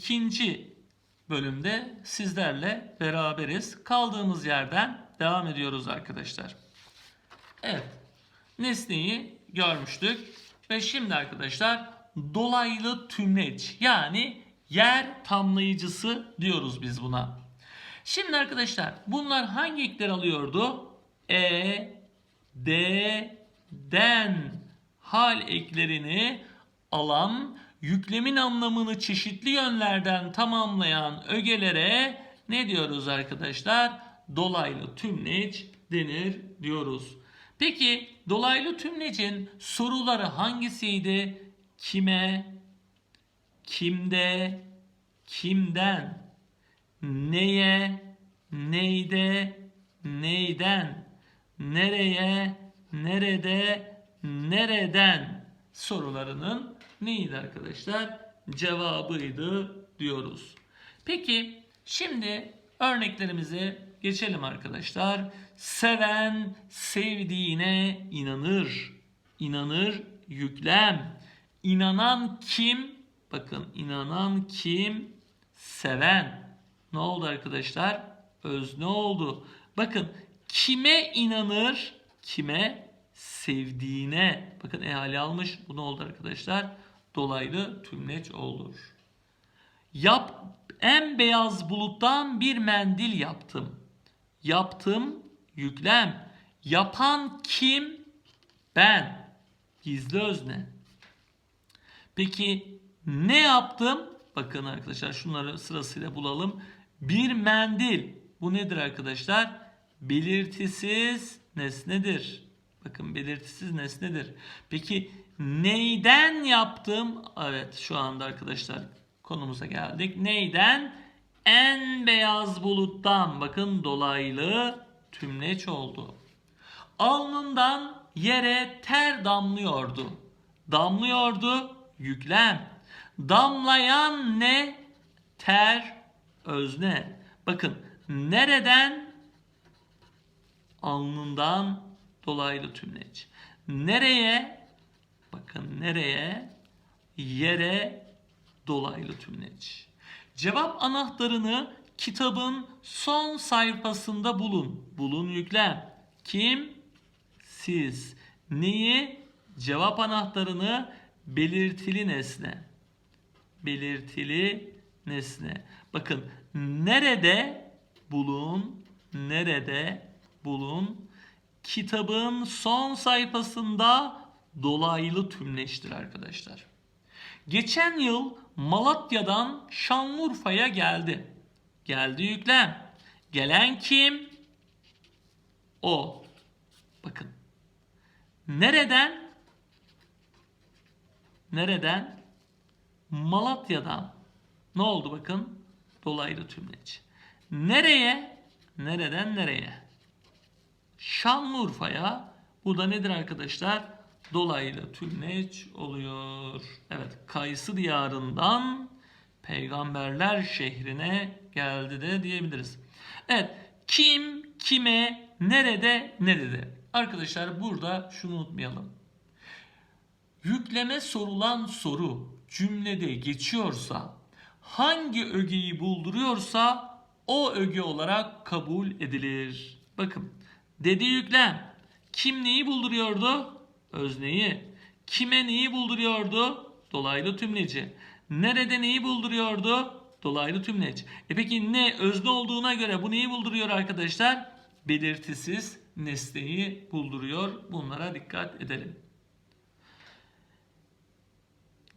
ikinci bölümde sizlerle beraberiz. Kaldığımız yerden devam ediyoruz arkadaşlar. Evet. Nesneyi görmüştük. Ve şimdi arkadaşlar dolaylı tümleç yani yer tamlayıcısı diyoruz biz buna. Şimdi arkadaşlar bunlar hangi ekler alıyordu? E, D, den hal eklerini alan yüklemin anlamını çeşitli yönlerden tamamlayan ögelere ne diyoruz arkadaşlar? Dolaylı tümleç denir diyoruz. Peki dolaylı tümlecin soruları hangisiydi? Kime, kimde, kimden, neye, neyde, neyden, nereye, nerede, nereden? Sorularının neydi arkadaşlar? Cevabıydı diyoruz. Peki şimdi örneklerimize geçelim arkadaşlar. Seven sevdiğine inanır. İnanır yüklem. İnanan kim? Bakın inanan kim? Seven. Ne oldu arkadaşlar? Özne oldu. Bakın kime inanır? Kime? Sevdiğine. Bakın ehali almış. Bu ne oldu arkadaşlar? Dolaylı tümleç olur. Yap en beyaz buluttan bir mendil yaptım. Yaptım yüklem. Yapan kim? Ben. Gizli özne. Peki ne yaptım? Bakın arkadaşlar şunları sırasıyla bulalım. Bir mendil. Bu nedir arkadaşlar? Belirtisiz nesnedir. Bakın belirtisiz nesnedir. Peki neyden yaptım? Evet şu anda arkadaşlar konumuza geldik. Neyden? En beyaz buluttan. Bakın dolaylı tümleç oldu. Alnından yere ter damlıyordu. Damlıyordu yüklem. Damlayan ne? Ter özne. Bakın nereden? Alnından dolaylı tümleç. Nereye? Bakın nereye? Yere dolaylı tümleç. Cevap anahtarını kitabın son sayfasında bulun. Bulun yüklem. Kim? Siz. Neyi? Cevap anahtarını belirtili nesne. Belirtili nesne. Bakın nerede bulun? Nerede bulun? Kitabın son sayfasında dolaylı tümleştir arkadaşlar. Geçen yıl Malatya'dan Şanlıurfa'ya geldi. Geldi yüklem. Gelen kim? O. Bakın. Nereden? Nereden? Malatya'dan. Ne oldu bakın? Dolaylı tümleç. Nereye? Nereden nereye? Şanlıurfa'ya. Bu da nedir arkadaşlar? Dolaylı tümleç oluyor. Evet, Kaysı diyarından peygamberler şehrine geldi de diyebiliriz. Evet, kim, kime, nerede, nerede? Arkadaşlar burada şunu unutmayalım. Yükleme sorulan soru cümlede geçiyorsa hangi ögeyi bulduruyorsa o öge olarak kabul edilir. Bakın dedi yüklem. Kim neyi bulduruyordu? Özneyi. Kime neyi bulduruyordu? Dolaylı tümleci. Nerede neyi bulduruyordu? Dolaylı tümleç. E peki ne özne olduğuna göre bu neyi bulduruyor arkadaşlar? Belirtisiz nesneyi bulduruyor. Bunlara dikkat edelim.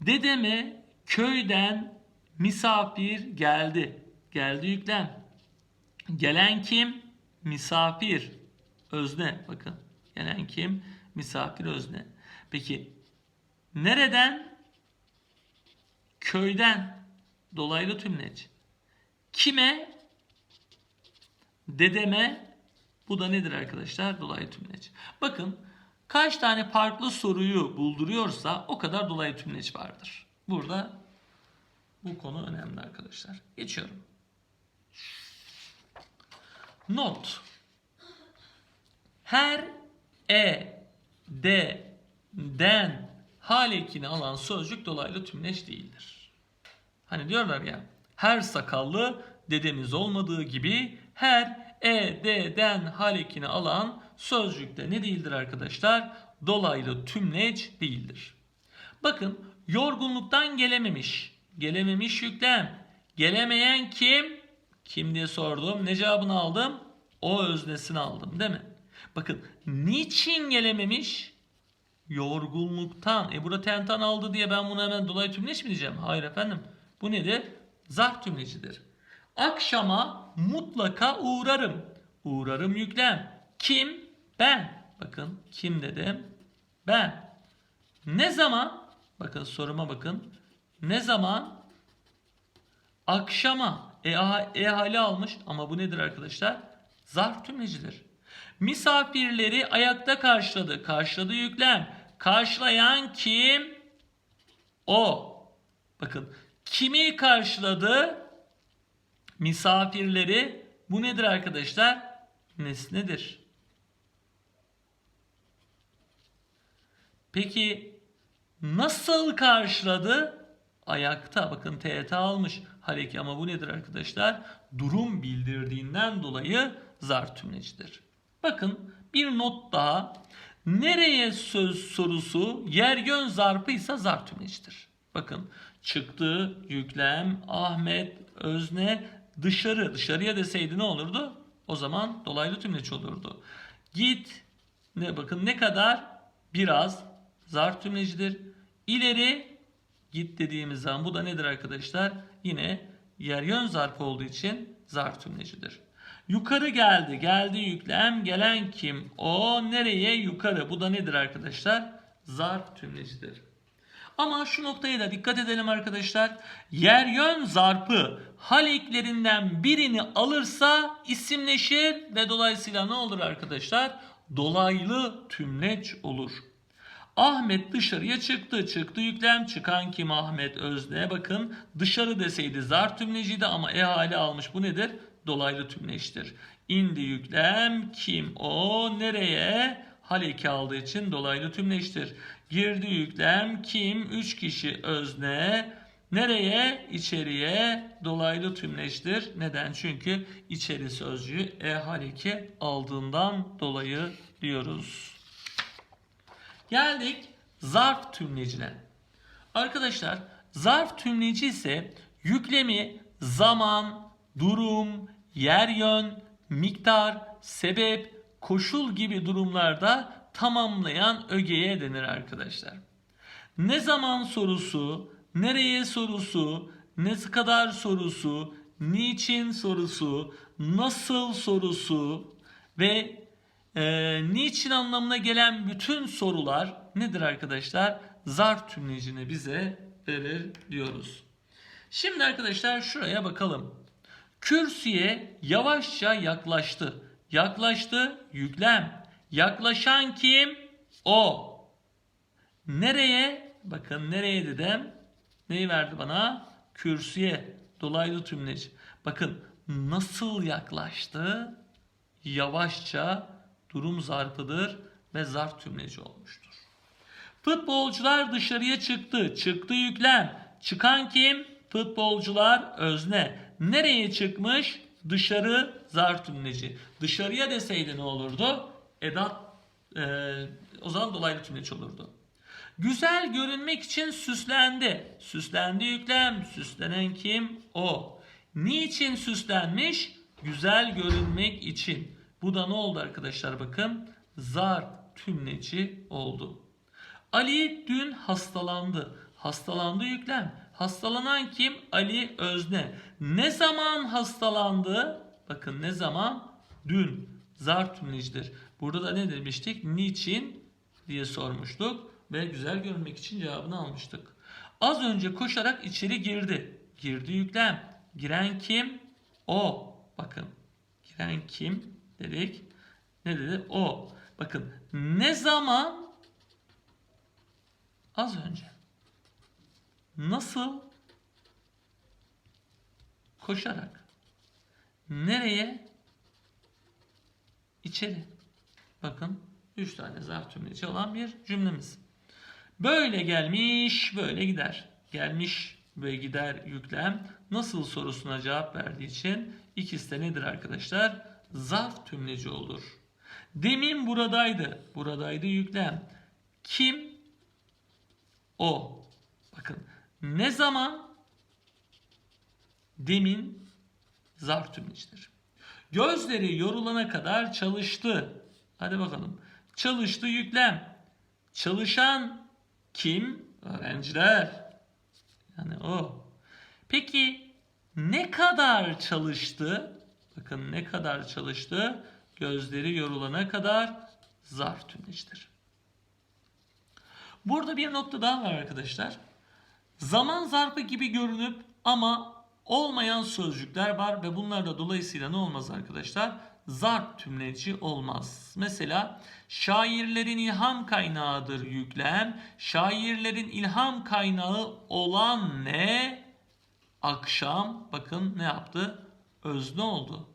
Dedeme köyden misafir geldi. Geldi yüklem. Gelen kim? Misafir. Özne. Bakın. Gelen kim? Misafir özne. Peki nereden? Köyden. Dolaylı tümleç. Kime? Dedeme. Bu da nedir arkadaşlar? Dolaylı tümleç. Bakın kaç tane farklı soruyu bulduruyorsa o kadar dolaylı tümleç vardır. Burada bu konu önemli arkadaşlar. Geçiyorum. Not. Her e, de, den, hal ekini alan sözcük dolaylı tümleç değildir. Hani diyorlar ya her sakallı dedemiz olmadığı gibi her e, d'den halekini alan sözcükte ne değildir arkadaşlar? Dolaylı tümleç değildir. Bakın yorgunluktan gelememiş. Gelememiş yüklem. Gelemeyen kim? Kim diye sordum. Ne cevabını aldım? O öznesini aldım değil mi? Bakın niçin gelememiş? Yorgunluktan. E burada tentan aldı diye ben bunu hemen dolaylı tümleç mi diyeceğim? Hayır efendim. Bu nedir? Zarf tümlecidir. Akşama mutlaka uğrarım. Uğrarım yüklem. Kim? Ben. Bakın kim dedim? Ben. Ne zaman? Bakın soruma bakın. Ne zaman? Akşama. E, e hali almış ama bu nedir arkadaşlar? Zarf tümlecidir. Misafirleri ayakta karşıladı. Karşıladı yüklem. Karşılayan kim? O. Bakın kimi karşıladı? Misafirleri. Bu nedir arkadaşlar? Nesnedir. Peki nasıl karşıladı? Ayakta. Bakın TET almış hareki ama bu nedir arkadaşlar? Durum bildirdiğinden dolayı zar tümlecidir. Bakın bir not daha. Nereye söz sorusu yer yön zarfıysa zar tümlecidir. Bakın çıktı, yüklem, Ahmet, özne, dışarı. Dışarıya deseydi ne olurdu? O zaman dolaylı tümleç olurdu. Git, ne bakın ne kadar? Biraz zarf tümlecidir. İleri git dediğimiz zaman bu da nedir arkadaşlar? Yine yer yön zarfı olduğu için zarf tümlecidir. Yukarı geldi. Geldi yüklem. Gelen kim? O nereye? Yukarı. Bu da nedir arkadaşlar? Zarf tümlecidir. Ama şu noktaya da dikkat edelim arkadaşlar. Yer yön zarfı hal eklerinden birini alırsa isimleşir ve dolayısıyla ne olur arkadaşlar? Dolaylı tümleç olur. Ahmet dışarıya çıktı. Çıktı yüklem. Çıkan kim Ahmet Özne? Bakın dışarı deseydi zar tümleciydi ama e hali almış. Bu nedir? Dolaylı tümleçtir. İndi yüklem. Kim? O. Nereye? Hal eki aldığı için dolaylı tümleçtir. Girdi yüklem. Kim? Üç kişi özne. Nereye? İçeriye dolaylı tümleçtir. Neden? Çünkü içeri sözcüğü e hal eki aldığından dolayı diyoruz. Geldik zarf tümlecine. Arkadaşlar zarf tümleci ise yüklemi zaman, durum, yer yön, miktar, sebep, koşul gibi durumlarda tamamlayan ögeye denir arkadaşlar. Ne zaman sorusu, nereye sorusu, ne kadar sorusu, niçin sorusu, nasıl sorusu ve e, niçin anlamına gelen bütün sorular nedir arkadaşlar? Zarf tümlecini bize verir diyoruz. Şimdi arkadaşlar şuraya bakalım. Kürsüye yavaşça yaklaştı. Yaklaştı yüklem. Yaklaşan kim? O. Nereye? Bakın nereye dedim? Neyi verdi bana? Kürsüye. Dolaylı tümleç. Bakın nasıl yaklaştı? Yavaşça durum zarfıdır ve zarf tümleci olmuştur. Futbolcular dışarıya çıktı. Çıktı yüklem. Çıkan kim? Futbolcular özne. Nereye çıkmış? Dışarı zarf tümleci. Dışarıya deseydi ne olurdu? Edat e, o zaman dolaylı tümleç olurdu. Güzel görünmek için süslendi. Süslendi yüklem. Süslenen kim? O. Niçin süslenmiş? Güzel görünmek için. Bu da ne oldu arkadaşlar bakın? Zar tümleci oldu. Ali dün hastalandı. Hastalandı yüklem. Hastalanan kim? Ali Özne. Ne zaman hastalandı? Bakın ne zaman? Dün. Zar. Burada da ne demiştik? Niçin diye sormuştuk ve güzel görünmek için cevabını almıştık. Az önce koşarak içeri girdi. Girdi yüklem. Giren kim? O. Bakın. Giren kim dedik. Ne dedi? O. Bakın. Ne zaman? Az önce. Nasıl? Koşarak. Nereye? İçeri. Bakın 3 tane zarf tümleci olan bir cümlemiz. Böyle gelmiş, böyle gider. Gelmiş ve gider yüklem nasıl sorusuna cevap verdiği için ikisi de nedir arkadaşlar? Zarf tümleci olur. Demin buradaydı. Buradaydı yüklem. Kim? O. Bakın ne zaman? Demin zarf tümlecidir. Gözleri yorulana kadar çalıştı. Hadi bakalım. Çalıştı yüklem. Çalışan kim? Öğrenciler. Yani o. Peki ne kadar çalıştı? Bakın ne kadar çalıştı? Gözleri yorulana kadar zarf tümlecidir. Burada bir nokta daha var arkadaşlar. Zaman zarfı gibi görünüp ama olmayan sözcükler var ve bunlar da dolayısıyla ne olmaz arkadaşlar? Zarf tümleci olmaz. Mesela şairlerin ilham kaynağıdır yüklem. Şairlerin ilham kaynağı olan ne? Akşam bakın ne yaptı? Özne oldu.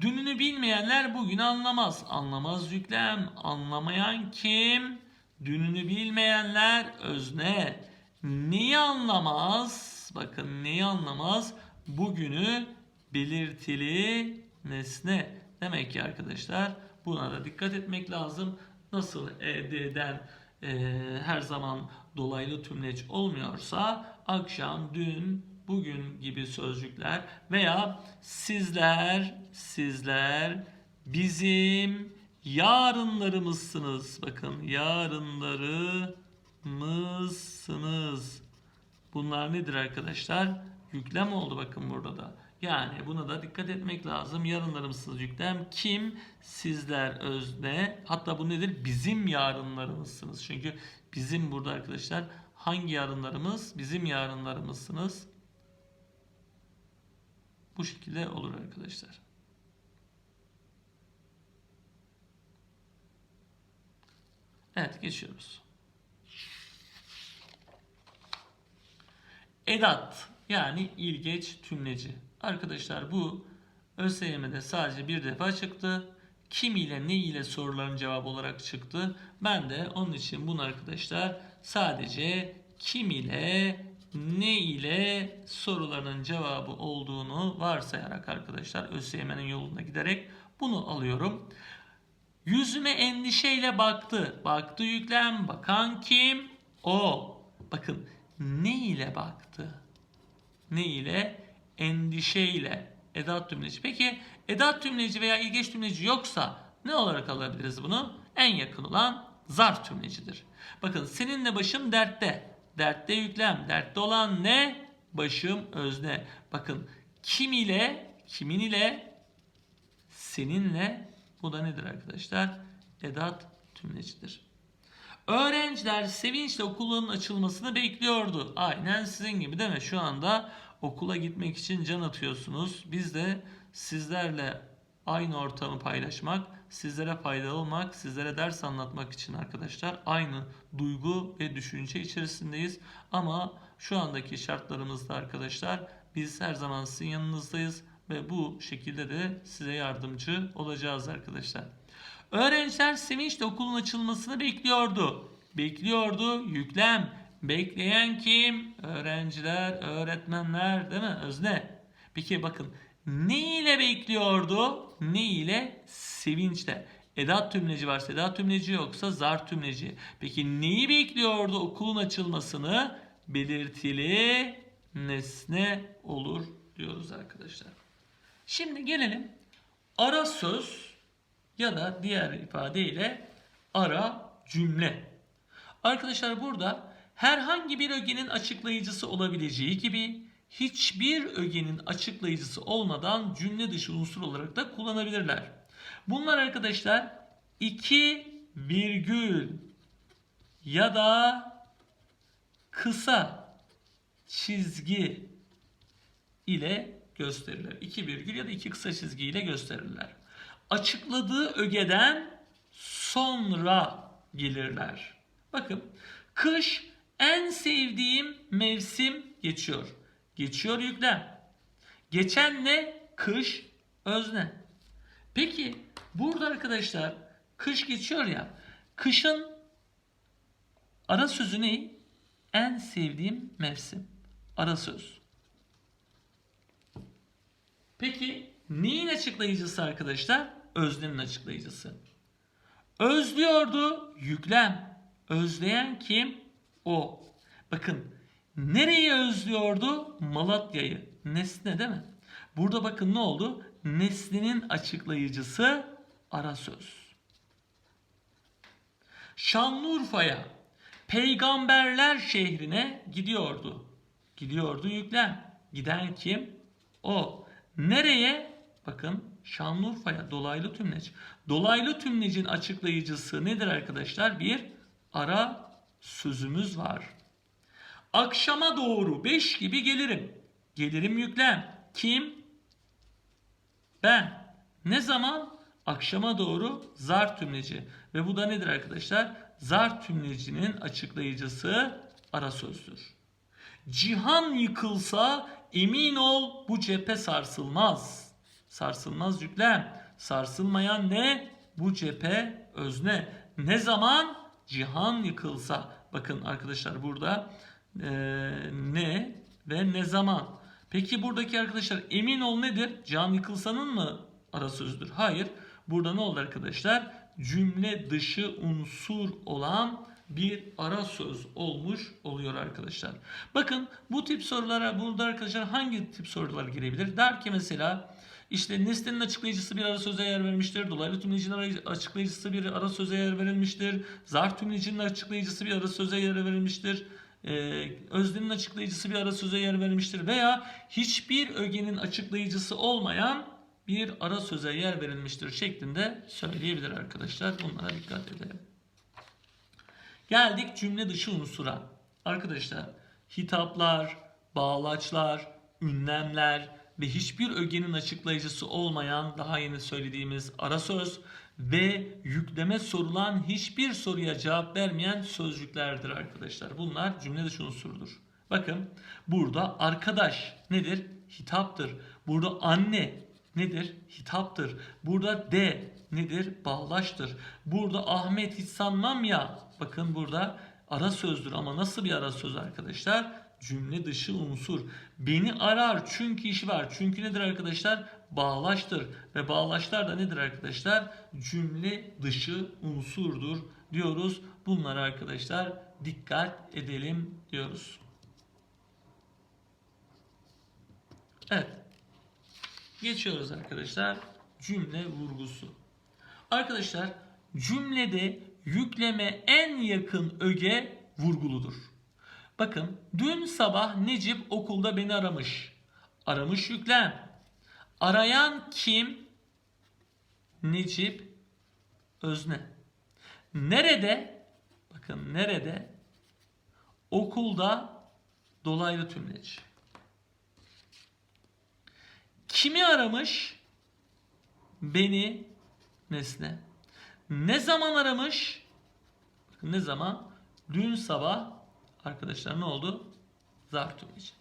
Dününü bilmeyenler bugün anlamaz. Anlamaz yüklem. Anlamayan kim? Dününü bilmeyenler özne. Neyi anlamaz? Bakın neyi anlamaz? Bugünü belirtili nesne. Demek ki arkadaşlar buna da dikkat etmek lazım. Nasıl ED'den e, her zaman dolaylı tümleç olmuyorsa akşam, dün, bugün gibi sözcükler veya sizler, sizler bizim yarınlarımızsınız. Bakın yarınlarımızsınız. Bunlar nedir arkadaşlar? Yüklem oldu bakın burada da. Yani buna da dikkat etmek lazım. Yarınlarımızsınız yüklem. Kim? Sizler özne. Hatta bu nedir? Bizim yarınlarımızsınız. Çünkü bizim burada arkadaşlar hangi yarınlarımız? Bizim yarınlarımızsınız. Bu şekilde olur arkadaşlar. Evet geçiyoruz. Edat yani ilgeç tümleci. Arkadaşlar bu ÖSYM'de sadece bir defa çıktı. Kim ile ne ile soruların cevabı olarak çıktı. Ben de onun için bunu arkadaşlar sadece kim ile ne ile soruların cevabı olduğunu varsayarak arkadaşlar ÖSYM'nin yolunda giderek bunu alıyorum. Yüzüme endişeyle baktı. Baktı yüklem. Bakan kim? O. Bakın ne ile baktı? Ne ile? Endişeyle. Edat tümleci. Peki edat tümleci veya ilgeç tümleci yoksa ne olarak alabiliriz bunu? En yakın olan zarf tümlecidir. Bakın seninle başım dertte. Dertte yüklem. Dertte olan ne? Başım özne. Bakın kim ile, kimin ile, seninle bu da nedir arkadaşlar? Edat tümlecidir. Öğrenciler sevinçle okulun açılmasını bekliyordu. Aynen sizin gibi değil mi? Şu anda okula gitmek için can atıyorsunuz. Biz de sizlerle aynı ortamı paylaşmak, sizlere faydalı olmak, sizlere ders anlatmak için arkadaşlar aynı duygu ve düşünce içerisindeyiz. Ama şu andaki şartlarımızda arkadaşlar biz her zaman sizin yanınızdayız ve bu şekilde de size yardımcı olacağız arkadaşlar. Öğrenciler sevinçle okulun açılmasını bekliyordu. Bekliyordu yüklem. Bekleyen kim? Öğrenciler, öğretmenler değil mi? Özne. Peki bakın ne ile bekliyordu? Ne ile? Sevinçle. Edat tümleci varsa edat tümleci yoksa zar tümleci. Peki neyi bekliyordu okulun açılmasını? Belirtili nesne olur diyoruz arkadaşlar. Şimdi gelelim ara söz ya da diğer ifadeyle ara cümle. Arkadaşlar burada herhangi bir ögenin açıklayıcısı olabileceği gibi hiçbir ögenin açıklayıcısı olmadan cümle dışı unsur olarak da kullanabilirler. Bunlar arkadaşlar iki virgül ya da kısa çizgi ile gösterirler. İki virgül ya da iki kısa çizgi ile gösterirler. Açıkladığı ögeden sonra gelirler. Bakın kış en sevdiğim mevsim geçiyor. Geçiyor yüklem. Geçen ne? Kış özne. Peki burada arkadaşlar kış geçiyor ya. Kışın ara sözü ne? En sevdiğim mevsim. ara söz. Peki neyin açıklayıcısı arkadaşlar? Öznenin açıklayıcısı. Özlüyordu yüklem. Özleyen kim? O. Bakın nereyi özlüyordu? Malatya'yı. Nesne değil mi? Burada bakın ne oldu? Nesnenin açıklayıcısı ara söz. Şanlıurfa'ya peygamberler şehrine gidiyordu. Gidiyordu yüklem. Giden kim? O. Nereye? Bakın Şanlıurfa'ya dolaylı tümleç. Dolaylı tümlecin açıklayıcısı nedir arkadaşlar? Bir ara sözümüz var. Akşama doğru 5 gibi gelirim. Gelirim yüklem. Kim? Ben. Ne zaman? Akşama doğru zar tümleci. Ve bu da nedir arkadaşlar? Zar tümlecinin açıklayıcısı ara sözdür. Cihan yıkılsa emin ol bu cephe sarsılmaz. Sarsılmaz yüklem. Sarsılmayan ne? Bu cephe özne. Ne zaman? Cihan yıkılsa. Bakın arkadaşlar burada eee, ne ve ne zaman. Peki buradaki arkadaşlar emin ol nedir? Cihan yıkılsanın mı ara sözdür? Hayır. Burada ne oldu arkadaşlar? Cümle dışı unsur olan bir ara söz olmuş oluyor arkadaşlar. Bakın bu tip sorulara burada arkadaşlar hangi tip sorular girebilir? Der ki mesela işte nesnenin açıklayıcısı bir ara söze yer vermiştir. Dolaylı tümlecinin açıklayıcısı bir ara söze yer verilmiştir. Zarf tümlecinin açıklayıcısı bir ara söze yer verilmiştir. Ee, öznenin açıklayıcısı bir ara söze yer verilmiştir. Veya hiçbir ögenin açıklayıcısı olmayan bir ara söze yer verilmiştir şeklinde söyleyebilir arkadaşlar. Bunlara dikkat edelim. Geldik cümle dışı unsura. Arkadaşlar hitaplar, bağlaçlar, ünlemler ve hiçbir ögenin açıklayıcısı olmayan daha yeni söylediğimiz ara söz ve yükleme sorulan hiçbir soruya cevap vermeyen sözcüklerdir arkadaşlar. Bunlar cümle dışı unsurdur. Bakın burada arkadaş nedir? Hitaptır. Burada anne nedir? Hitaptır. Burada de nedir? Bağlaçtır. Burada Ahmet hiç sanmam ya. Bakın burada ara sözdür ama nasıl bir ara söz arkadaşlar? Cümle dışı unsur. Beni arar çünkü işi var. Çünkü nedir arkadaşlar? Bağlaçtır. Ve bağlaçlar da nedir arkadaşlar? Cümle dışı unsurdur diyoruz. Bunlara arkadaşlar dikkat edelim diyoruz. Evet. Geçiyoruz arkadaşlar. Cümle vurgusu. Arkadaşlar cümlede yükleme en yakın öge vurguludur. Bakın dün sabah Necip okulda beni aramış. Aramış yüklem. Arayan kim? Necip özne. Nerede? Bakın nerede? Okulda dolaylı tümleç. Kimi aramış? Beni nesne. Ne zaman aramış? Ne zaman? Dün sabah arkadaşlar ne oldu? Zarf tümleci.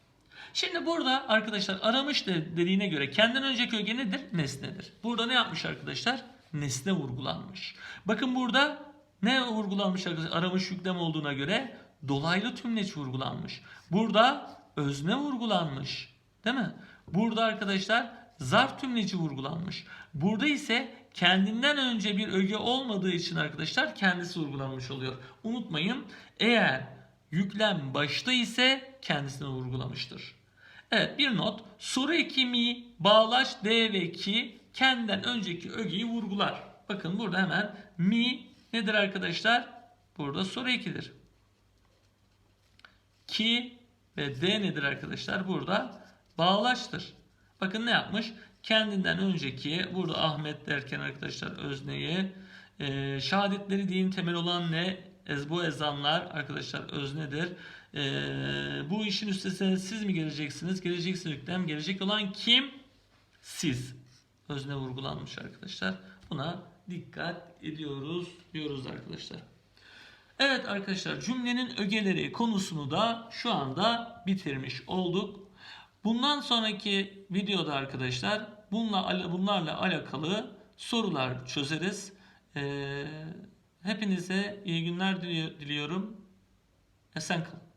Şimdi burada arkadaşlar aramış de- dediğine göre kendinden önceki öge nedir? Nesnedir. Burada ne yapmış arkadaşlar? Nesne vurgulanmış. Bakın burada ne vurgulanmış arkadaşlar? Aramış yüklem olduğuna göre dolaylı tümleç vurgulanmış. Burada özne vurgulanmış. Değil mi? Burada arkadaşlar zarf tümleci vurgulanmış. Burada ise kendinden önce bir öge olmadığı için arkadaşlar kendisi vurgulanmış oluyor. Unutmayın eğer yüklem başta ise kendisini vurgulamıştır. Evet bir not. Soru eki bağlaç d ve ki kendinden önceki ögeyi vurgular. Bakın burada hemen mi nedir arkadaşlar? Burada soru ekidir. Ki ve d nedir arkadaşlar? Burada bağlaçtır. Bakın ne yapmış? Kendinden önceki burada Ahmet derken arkadaşlar özneyi e, şehadetleri din temel olan ne? Ez, bu ezanlar arkadaşlar öznedir. E, bu işin üstesine siz mi geleceksiniz? Geleceksiniz yüklem. Gelecek olan kim? Siz. Özne vurgulanmış arkadaşlar. Buna dikkat ediyoruz diyoruz arkadaşlar. Evet arkadaşlar cümlenin ögeleri konusunu da şu anda bitirmiş olduk. Bundan sonraki videoda arkadaşlar bununla, bunlarla alakalı sorular çözeriz. Ee, hepinize iyi günler diliyorum. Esen kalın.